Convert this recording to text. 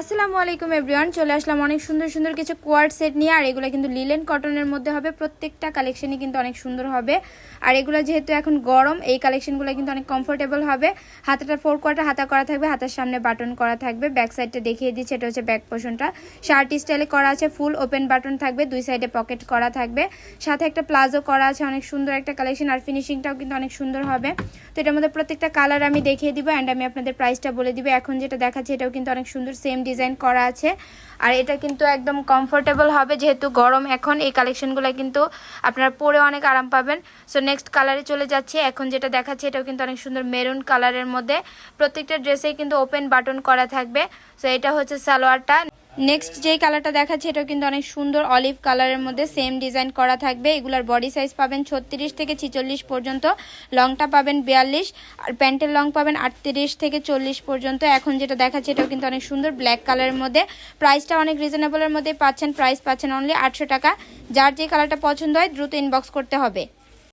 আসসালামু আলাইকুম এভরিওয়ান, চলে আসলাম অনেক সুন্দর সুন্দর কিছু কোয়ার্ড সেট নিয়ে, আর এগুলো কিন্তু লিলেন কটনের মধ্যে হবে। প্রত্যেকটা কালেকশনই কিন্তু অনেক সুন্দর হবে। আর এগুলো যেহেতু এখন গরম, এই কালেকশনগুলো কিন্তু অনেক কমফোর্টেবল হবে। হাতাটা ফোর কোয়ার্টার হাতা করা থাকবে, হাতার সামনে বাটন করা থাকবে। ব্যাক সাইডটা দেখিয়ে দিচ্ছে, এটা হচ্ছে ব্যাক পোর্শনটা শার্ট স্টাইলে করা আছে ফুল ওপেন বাটন থাকবে, দুই সাইডে পকেট করা থাকবে। সাথে একটা প্লাজো করা আছে, অনেক সুন্দর একটা কালেকশন আর ফিনিশিংটাও কিন্তু অনেক সুন্দর হবে। তো এটার মধ্যে প্রত্যেকটা কালার আমি দেখিয়ে দিব অ্যান্ড আমি আপনাদের প্রাইসটা বলে দিব। এখন যেটা দেখাচ্ছি, এটাও কিন্তু অনেক সুন্দর সেম ডিজাইন করা আছে। আর এটা কিন্তু একদম কমফোর্টেবল হবে, যেহেতু গরম এখন। এই কালেকশনগুলো কিন্তু আপনারা পরে অনেক আরাম পাবেন। সো নেক্সট কালারে চলে যাচ্ছে। এখন যেটা দেখাচ্ছে, এটাও কিন্তু অনেক সুন্দর মেরুন কালারের মধ্যে। প্রত্যেকটা ড্রেসেই কিন্তু ওপেন বাটন করা থাকবে। সো এটা হচ্ছে সালোয়ারটা। নেক্সট যেই কালারটা দেখাচ্ছি, এটাও কিন্তু অনেক সুন্দর অলিভ কালারের মধ্যে সেম ডিজাইন করা থাকবে। এগুলার বডি সাইজ পাবেন ছত্রিশ থেকে ছিচল্লিশ পর্যন্ত লংটা পাবেন বিয়াল্লিশ, আর প্যান্টের লং পাবেন আটত্রিশ থেকে চল্লিশ পর্যন্ত। এখন যেটা দেখাচ্ছি, এটাও কিন্তু অনেক সুন্দর ব্ল্যাক কালারের মধ্যে। প্রাইসটা অনেক রিজনেবলের মধ্যে পাচ্ছেন প্রাইস পাচ্ছেন অনলি আটশো টাকা। যার যে কালারটা পছন্দ হয়, দ্রুত ইনবক্স করতে হবে।